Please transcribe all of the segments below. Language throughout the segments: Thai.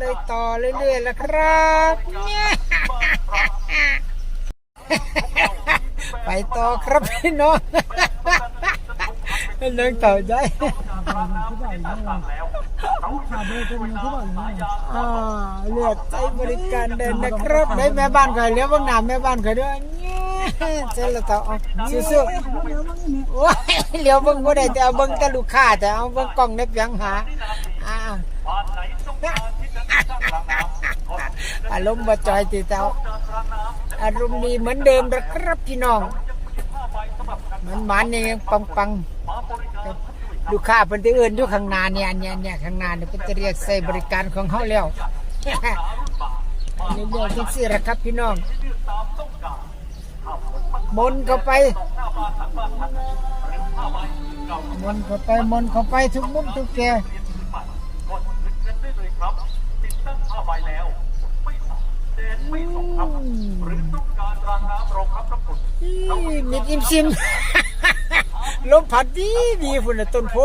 เลยต่อเรื่อยๆแล้วครับไปต่อครับพี่น้องนึกต่อใจขาเบอร์ตัวนึงที่บอกอย่างนี้อ่าเลือกใช้บริการเดินนะครับได้แม่บ้านเคยเลี้ยวบ้างหนาแม่บ้านเคยด้วยเนี่ยเจ๊ละต่อเอาสู้ๆเดี๋ยวมันนี่ว้ายเลี้ยวเบิ่งบ่ได้แต่เอาเบิ่งแต่ลูกค้าแต่เอาเบิ่งกล้องได้เพียงหาอ่า อารมณ์บ่จอยติเจ้าอารมณ์ดีเหมือนเดิมนะครับพี่น้องมันหวานนี่ปังปังๆลูกค้าเพิ่นที่เอื่นอยู่ข้างหน้าเนี่ยเนี่ยเนี่ยข้างหน้าเนี่ยเพิ่นจะเรียกใส่บริการของเฮาแล้วนี่เรียกจังซี่ละครับพี่น้องมนเข้าไปมนเข้าไปมนเข้าไปทุกมุมทุกแก ไม่สมครับหรือต้องการรางน้ำรองรับน้ำฝนมิดอิมซิมลมพัดดีดีฝุ่นน่ะต้นโพ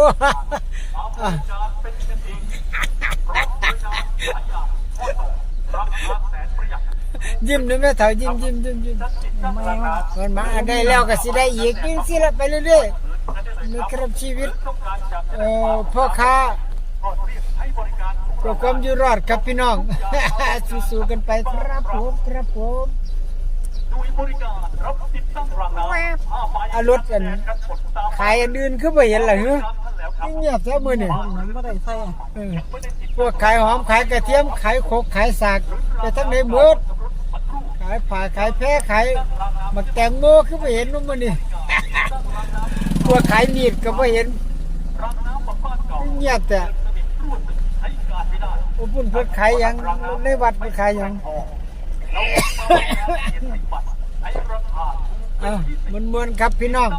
ยิ้มด้วยแม่เถายิ้มยิ้มยิ้มยิ้มมันมาได้แล้วก็สิได้อีกยิ่งสิละไปเรื่อยๆนี่ครับชีวิตเอ่อพ่อค้า พื่อความอยู่รอดครับพี่น้อง สู้ๆกันไปครับผมครับผมเอารถกันขายอันอื่นคือบ่เห็นล่ะเฮ้ยเงียบแท้มื้อนี่มันก็ได้ใส่พวกขายหอมขายกระเทียมขายโคกขายสากไปทั้งในหมดขายผ่าขายแพร่ขายมักแตงโมคือไม่เห็นนู่นมันนี่พวกขายมีดก็ไม่เห็นเงียบแต่ ปุ่นเพิ่นขายหยังในวัดเพิ่นขายหยังเอามันมวนๆครับพี่น้อง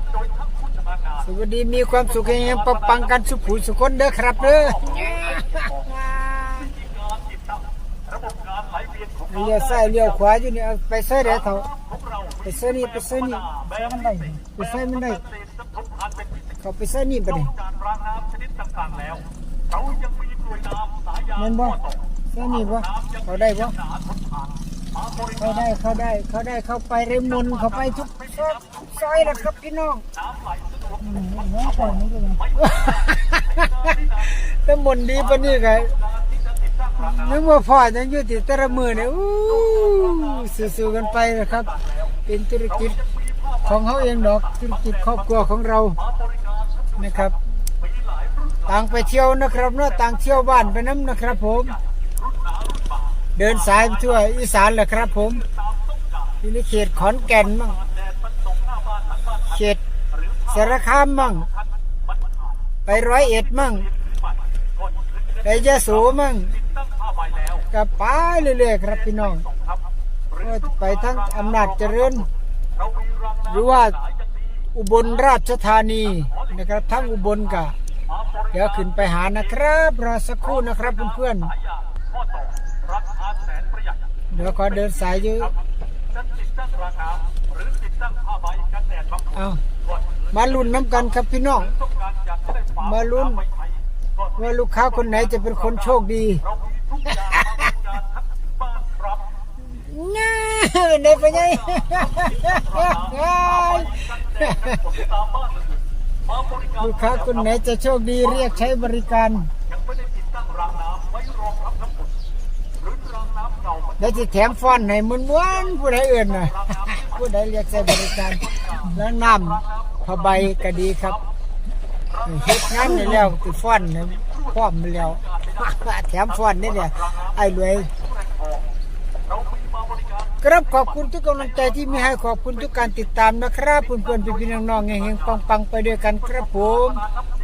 สวัสดีมีความสุขแห่งปังปังกันสุขผู้สุขคนเด้อครับเด้อเลี้ยวซ้ายเลี้ยวขวาอยู่นี่เอาไปซ้ายเด้อเถอะไปซ้ายนี่ไปซ้ายนี่ใส่มันได้ไปซ้ายมันได้เขาไปซ้ายนี่ไปดิแม่นบ่ซ้ว เขายัง นี่บ่เขาได้บ่เขาได้เขาได้เขาได้เข้าไปเรมนเข้าไปทุกซอกทุกซอยแล้วครับพี่น้องน้องใส่นี่ก็ได้แต่มนต์ดีปานนี้ก็นึกว่าพ่อยังอยู่ที่แต่ละมือเนี่ยอู้สู้ๆกันไปนะครับ เป็นธุรกิจของเขาเองดอกธุรกิจครอบครัวของเรานะครับ ต่างไปเที่ยวนะครับเนาะต่างเที่ยวบ้านไปน้ำนะครับ ผม เดินสายไปทั่วอีสานแหละครับ ผมอยู่ในเขตขอนแก่นมั่งเขตสารคามมั่งไปร้อยเอ็ดมั่งไปยะโสมั่งกับไปเรื่อยๆครับพี่น้องก็ไปทั้งอำนาจเจริญ หรือว่าอุบลราชธานีนะครับทั้งอุบลกะ เดี๋ยวขึ้นไปหานะครับรอสักครู่นะครับเพื่อนๆเดี๋ยวขอเดินสายยู่เอามาลุ้นน้ำกันครับพี่น้อง มาลุ้นว่าลูกค้าคนไหนจะเป็นคนโชคดีง่ายในไปไง ลูกค้าคนไหนจะโชคดีเรียกใช้บริการแล้วจะแถมฟอนให้มันม้วนๆผู้ใดเอื่นนะผู้ใดเรียกใช้บริการ แล้วน้ำผ้าใบก็ดีครับเฮ็ดงานนี่แล้วติฟ้อนนี่พร้อมแล้วแถมฟอนนี่เนี่ยไอ้รวย ครับขอบคุณทุกกำลังใจที่มีให้ขอบคุณทุกการติดตามนะครับเพื่อนๆพี่ๆน้องๆเฮงๆปังๆไปด้วยกันครับผม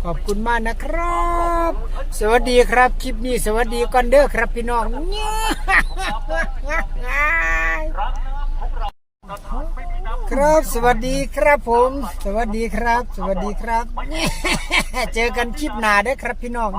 ขอบคุณมากนะครับ สวัสดีครับคลิปนี้สวัสดีก่อนเด้อครับพี่น้องครับสวัสดีครับผม สวัสดีครับ สวัสดีครับ เจอกันคลิปหน้าเด้อครับพี่น้อง